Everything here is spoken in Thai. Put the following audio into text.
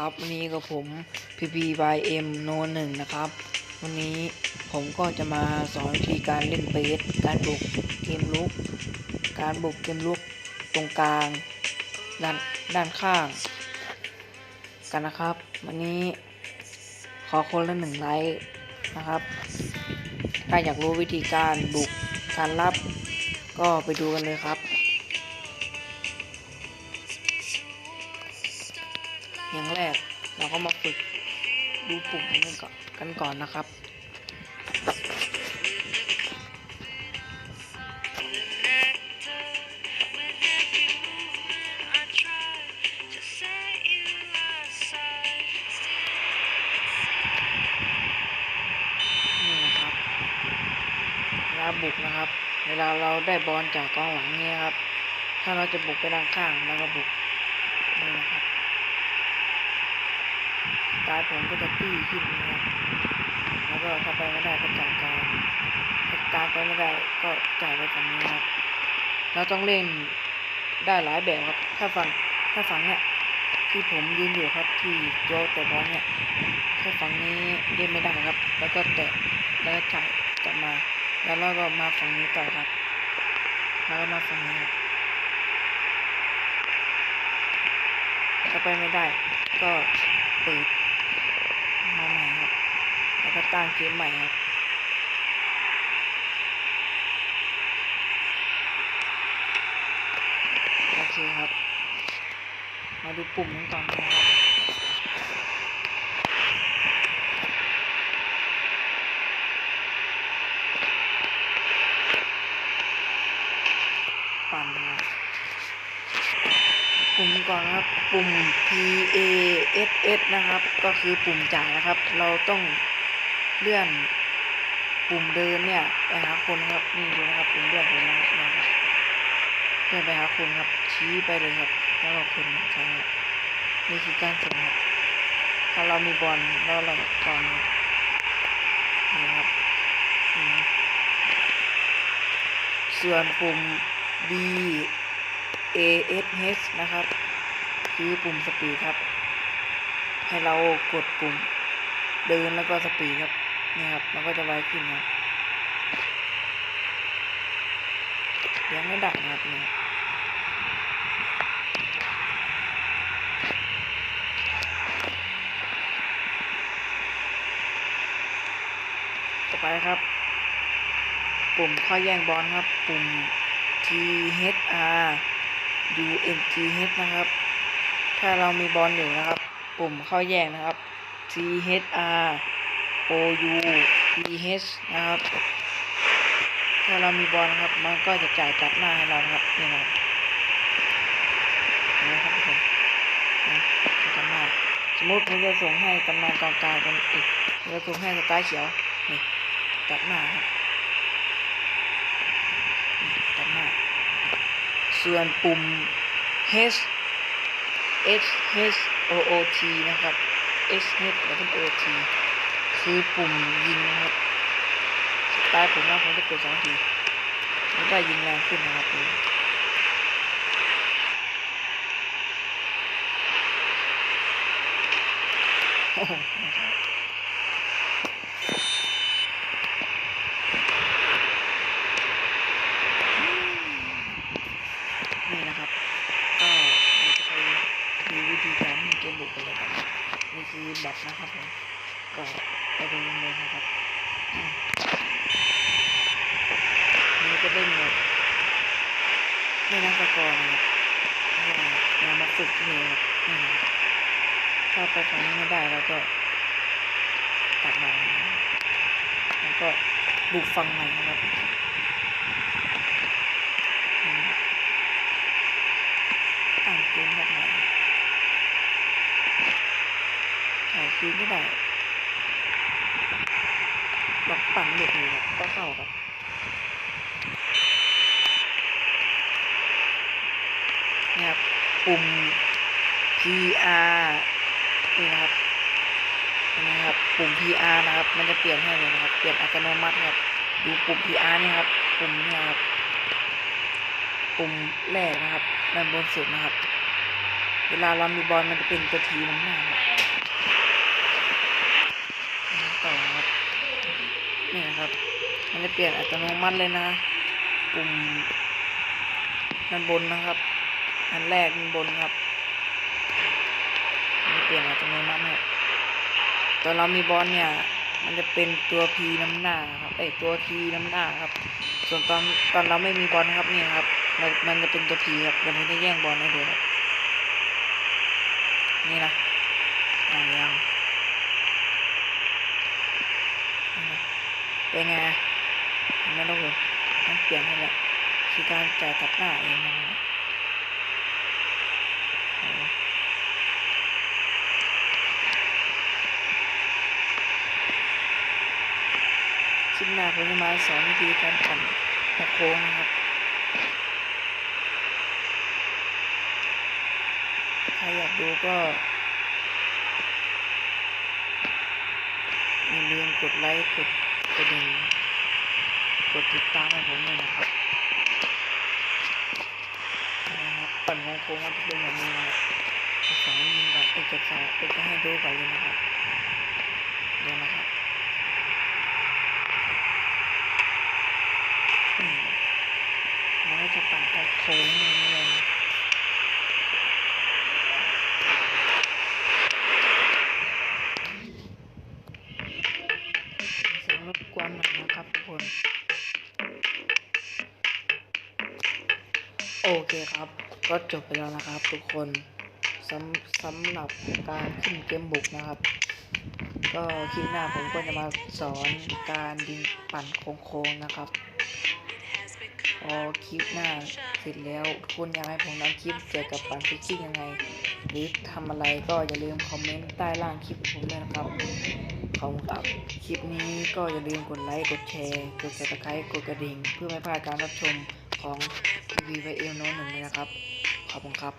ครับ วันนี้กับผม PPYM โนหนึ่งนะครับ วันนี้ผมก็จะมาสอนวิธีการเล่นเบสการบุกเกมลุก การบุกเกมลุกตรงกลาง ด้านด้านข้าง กันนะครับ วันนี้ขอคนละหนึ่งไลค์นะครับ ถ้าอยากรู้วิธีการบุกการรับก็ไปดูกันเลยครับ อย่างแรกเราก็มาฝึกดูปุ่มกันก่อนกันก่อนนะครับ นี่นะครับเวลาบุกนะครับ เวลาเราได้บอลจากกองหลังเนี่ยครับ ถ้าเราจะบุกไปด้านข้างแล้วก็บุกนี่นะครับ ตล์ผมก็จะตี้ขึ้นนะครับแล้วก็ถ้าไปไม่ได้ก็จ่ายกาถ้ากาไปไม่ได้ก็จ่ายไปฝั่งนี้ครับเราต้องเล่นได้หลายแบบครับ ถ้าฝั่งถ้าฝั่งเนี้ยที่ผมยืนอยู่ครับที่โยแต่บอลเนี่ยถ้าฝั่งนี้เล่นไม่ได้ครับ แล้วก็แตะแล้วก็จ่ายกลับมา แล้วเราก็มาฝั่งนี้ต่อครับ แล้วก็มาฝั่งนี้ครับถ้าไปไม่ได้ก็เปิดมาใหม่ครับ แล้ว ก็ตั้งเกมใหม่ครับโอเคครับ มาดูปุ่มกันก่อนนะครับปั่นนะครับปุ่มก่อนนะครับปุ่ม P A S S นะครับ ก็คือปุ่มจ่ายนะครับ เราต้อง เลื่อนปุ่มเดินเนี่ยไปหาคนครับนี่ดูนะครับปุ่มเลื่อนผมนะครับเนี่ยครับเลื่อนไปหาคนครับชี้ไปเลยครับ แล้วก็คนใช่ครับนี่คือการส่งครับถ้าเรามีบอลแล้วเราก่อนนี่นะครับส่วนปุ่ม B A S H นะครับ คือปุ่มสปีดครับ ให้เรากดปุ่มเดินแล้วก็สปีดครับ นี่ครับ มันก็จะไวขึ้นครับยังไม่ดับนะครับเนี่ยต่อไปครับ ปุ่มข้อแย่งบอลครับ ปุ่ม T H R U N G H นะครับ ถ้าเรามีบอลอยู่นะครับ ปุ่มเข้าแยกนะครับ T H R O U T H นะครับ ถ้าเรามีบอลครับ มันก็จะจ่ายตัดหน้าให้เราครับนี่นะครับนไหมครับทุกคนนะตัดหน้าสมมติผมจะส่งให้กำนันกองกลางเป็นอีกจะส่งให้สไตล์เขียวนี่ตัดหน้าครับตัดหน้า ส่วนปุ่ม H H H O O T นะครับ H H แล้วเป็น O T คือปุ่มยิงนะครับสไตล์ผมว่าผมจะกดสองทีมันก็ยิงแรงขึ้นนะครับนี่โอ้โหนะครับนี่นะครับก็เราจะไปดูวิธีการเล่นเกมบุกกันเลยครับนี่คือแบตนะครับผมก็ ไปดูกันเลยนะครับนี่จะเล่นแบบไม่นับสกอร์นะครับเพรามาฝึกที่นี่ครับนี่นะถ้าไปฝั่งนี้ไม่ได้เราก็ตัดมาแล้วก็บุกฝั่งใหม่นะครับนี่านเกมแบบไหนถ่ายคืนไม่ได้ ปั่นเด็กนี่ครับก็เข้าครับนี่ครับปุ่ม PR นี่นะครับนะครับปุ่ม PR นะครับ มันจะเปลี่ยนให้เลยนะครับ เปลี่ยนอัตโนมัติครับดูปุ่ม PR นี่ครับ ปุ่มนี่ครับ ปุ่มแรกนะครับด้านบนสุดนะครับ เวลาเรามีบอลมันจะเป็นตัวทีน้ำหน้าับนี่ครับ มันจะเปลี่ยนอัตโนมัติเลยนะปุ่มด้านบนนะครับ อันแรกด้านบนครับมันเปลี่ยนอัตโนมัติครับตอนเรามีบอลเนี่ย มันจะเป็นตัว P น้ำหน้าครับเอ้ยตัว T น้ำหน้าครับ ส่วนตอนตอนเราไม่มีบอลนะครับเนี่ยครับ มันมันจะเป็นตัว P ครับเดี๋ยวผมจะแย่งบอลให้ดูครับนี่นะอ่ายังนี่นะ เป็นไงเห็นไหมทุกคนมันเปลี่ยนให้ล้วคือการจ่ายตัดหน้าเองนะคลิปหน้าผมจะมาสอนวิธีการปั่นหัวโค้งนะครับ ใครอยากดูก็อย่าลืมกดไลค์กด กระดิ่งกดติดตามให้ผมด้วยนะครับนะครับปั่นโค้งมันจะเป็นแบบนี้นะครับสอนยิงก่อนเอกสารเอกจะให้ดูก่อนเลยนะครับเดี๋ยวนะครับนี่แล้วก็จะปั่นออกโค้งอ โอเคครับ ก็จบไปแล้วนะครับ ทุกคนสำสำหรับการขึ้นเกมบุกนะครับ ก็คลิปหน้าผมก็จะมาสอนการยิงปั่นโค้งๆนะครับพอคลิปหน้าเสร็จแล้วทุกคนอยากให้ผมทำคลิปเกี่ยวกับปั่นฟิชชิ่งยังไง หรือทำอะไรก็อย่าลืมคอมเมนต์ใต้ล่างคลิปผมด้วยนะครับขอบคุณครับ คลิปนี้ก็อย่าลืมกดไลค์ กดแชร์ กด subscribe กดกระดิ่ง เพื่อไม่พลาดการรับชม ของทีวีไวเอลโนหนึ่งเลยนะครับ ขอบคุณครับ